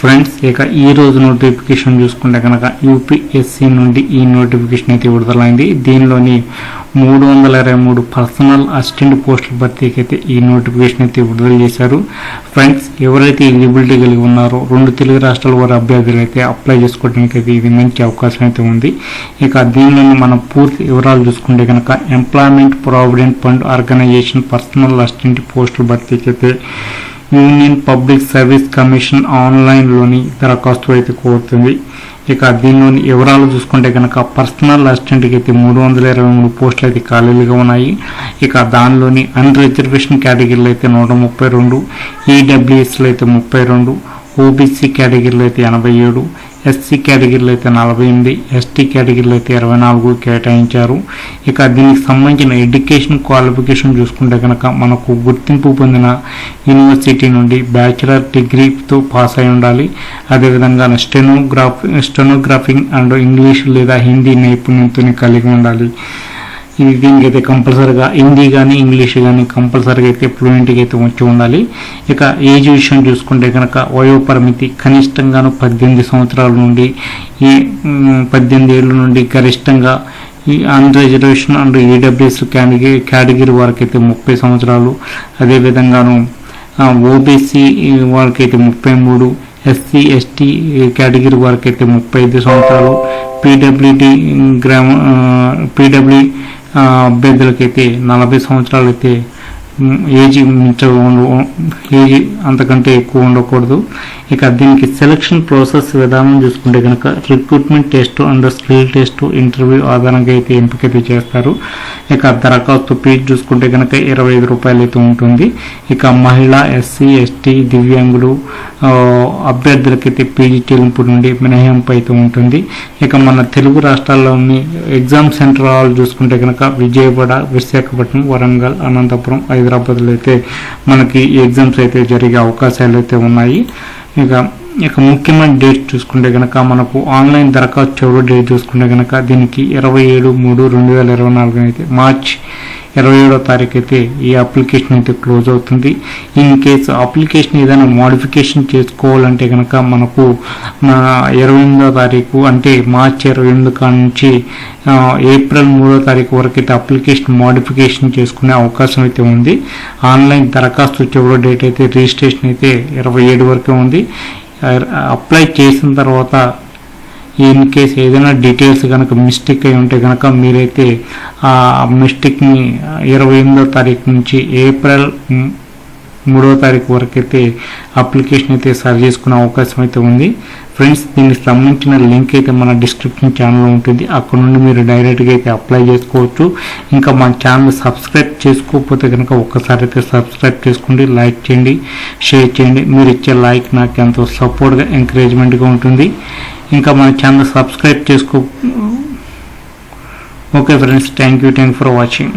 Friends ఇక ఈ రోజు నోటిఫికేషన్ చూసుకుంటే కనుక యూపీఎస్సి నుండి ఈ నోటిఫికేషన్ అయితే విడుదలైంది. దీనిలోని మూడు వందల ఇరవై మూడు పర్సనల్ అసిస్టెంట్ పోస్టుల భర్తీకి అయితే ఈ నోటిఫికేషన్ అయితే విడుదల చేశారు. ఫ్రెండ్స్ ఎవరైతే ఎలిజిబిలిటీ కలిగి ఉన్నారో రెండు తెలుగు రాష్ట్రాల వారి అభ్యర్థులు అయితే అప్లై చేసుకోవడానికి అయితే ఇది మంచి అవకాశం అయితే ఉంది. ఇక దీనిలోని మనం పూర్తి వివరాలు చూసుకుంటే కనుక employment provident fund organisation personal assistant పోస్టుల భర్తీకి అయితే యూనియన్ పబ్లిక్ సర్వీస్ కమిషన్ ఆన్లైన్లోని దరఖాస్తు అయితే కోరుతుంది. ఇక దీనిలోని వివరాలు చూసుకుంటే కనుక పర్సనల్ అసిస్టెంట్కి అయితే మూడు వందల ఇరవై మూడు పోస్టులు అయితే ఖాళీలుగా ఉన్నాయి. ఇక దానిలోని అన్ రిజర్వేషన్ కేటగిరీలు అయితే నూట ముప్పై రెండు ఈడబ్ల్యూఎస్లో అయితే ముప్పై రెండు ఓబీసీ కేటగిరీలో అయితే ఎనభై ఏడు ఎస్సీ కేటగిరీలో అయితే నలభై ఎనిమిది ఎస్టీ కేటగిరీలో అయితే ఇరవై నాలుగు కేటాయించారు. ఇక దీనికి సంబంధించిన ఎడ్యుకేషన్ క్వాలిఫికేషన్ చూసుకుంటే కనుక మనకు గుర్తింపు పొందిన యూనివర్సిటీ నుండి బ్యాచిలర్ డిగ్రీతో పాస్ అయి ఉండాలి. అదేవిధంగా స్టెనోగ్రాఫ్ స్టెనోగ్రాఫింగ్ అండ్ ఇంగ్లీష్ లేదా హిందీ నైపుణ్యంతో కలిగి ఉండాలి. ఈ దీనికి అయితే కంపల్సరీగా హిందీ కానీ ఇంగ్లీష్ కానీ కంపల్సరీగా అయితే ఫ్లూయెంట్గా అయితే వచ్చి ఉండాలి. ఇక ఏజ్ విషయం చూసుకుంటే కనుక వయోపరిమితి కనిష్టంగాను పద్దెనిమిది సంవత్సరాల నుండి ఈ పద్దెనిమిది ఏళ్ళ నుండి గరిష్టంగా ఈ un reservation and EWS category category వారికి అయితే ముప్పై సంవత్సరాలు. అదేవిధంగాను ఓబీసీ వాళ్ళకైతే ముప్పై మూడు ఎస్సీ ఎస్టీ కేటగిరీ వారికి అయితే ముప్పై ఐదు సంవత్సరాలు. పీడబ్ల్యూడి గ్రామ పీడబ్ల్యూ అభ్యర్థులకైతే నలభై సంవత్సరాలు అయితే ఏజ్ ఏజ్ అంతకంటే ఎక్కువ ఉండకూడదు. ఇక దీనికి సెలక్షన్ ప్రాసెస్ విధానం చూసుకుంటే కనుక recruitment test and skill test interview ఆధారంగా అయితే ఎంపిక అయితే చేస్తారు. ఇక దరఖాస్తు ఫీజు చూసుకుంటే కనుక ఇరవై ఐదు రూపాయలు అయితే ఉంటుంది. ఇక మహిళ ఎస్సీ ఎస్టీ దివ్యాంగులు అభ్యర్థులకైతే పీజీ చెల్లింపు నుండి మినహాయింపు అయితే ఉంటుంది. ఇక మన తెలుగు రాష్ట్రాల్లోని ఎగ్జామ్ సెంటర్ హాల్ చూసుకుంటే కనుక విజయవాడ విశాఖపట్నం వరంగల్ అనంతపురం హైదరాబాద్లో అయితే మనకి ఎగ్జామ్స్ అయితే జరిగే అవకాశాలు అయితే ఉన్నాయి. ఇక ఇక ముఖ్యమైన డేట్ చూసుకుంటే కనుక మనకు ఆన్లైన్ దరఖాస్తు చివరి డేట్ చూసుకుంటే కనుక దీనికి ఇరవై ఏడు మూడు రెండు వేల ఇరవై నాలుగు అయితే మార్చ్ ఇరవై ఏడో తారీఖు అయితే ఈ అప్లికేషన్ అయితే క్లోజ్ అవుతుంది. ఇన్ కేసు అప్లికేషన్ ఏదైనా మోడిఫికేషన్ చేసుకోవాలంటే కనుక మనకు ఇరవై ఎనిమిదో తారీఖు అంటే మార్చి ఇరవై ఎనిమిది కాడ నుంచి ఏప్రిల్ మూడో తారీఖు వరకు అయితే అప్లికేషన్ మోడిఫికేషన్ చేసుకునే అవకాశం అయితే ఉంది. ఆన్లైన్ దరఖాస్తు చివరి డేట్ అయితే రిజిస్ట్రేషన్ అయితే ఇరవై ఏడు వరకే ఉంది. అప్లై చేసిన తర్వాత ఇన్ కేస్ ఏదైనా డీటెయిల్స్ కనుక మిస్టేక్ అయి ఉంటే కనుక మీరైతే ఆ మిస్టేక్ని ఇరవై ఎనిమిదో తారీఖు నుంచి ఏప్రిల్ మూడవ మూడో తారీఖు వరకు అయితే అప్లికేషన్ అయితే సరి చేసుకునే అవకాశం అయితే ఉంది. ఫ్రెండ్స్ దీనికి సంబంధించిన లింక్ అయితే మన డిస్క్రిప్షన్ ఛానల్లో ఉంటుంది. అక్కడ నుండి మీరు డైరెక్ట్గా అయితే అప్లై చేసుకోవచ్చు. ఇంకా మన ఛానల్ సబ్స్క్రైబ్ చేసుకోకపోతే కనుక ఒక్కసారి అయితే సబ్స్క్రైబ్ చేసుకోండి లైక్ చేయండి షేర్ చేయండి. మీరు ఇచ్చే లైక్ నాకు ఎంతో సపోర్ట్గా ఎంకరేజ్మెంట్గా ఉంటుంది. ఇంకా మన ఛానల్ సబ్స్క్రైబ్ చేసుకో. Okay friends thank you thank for watching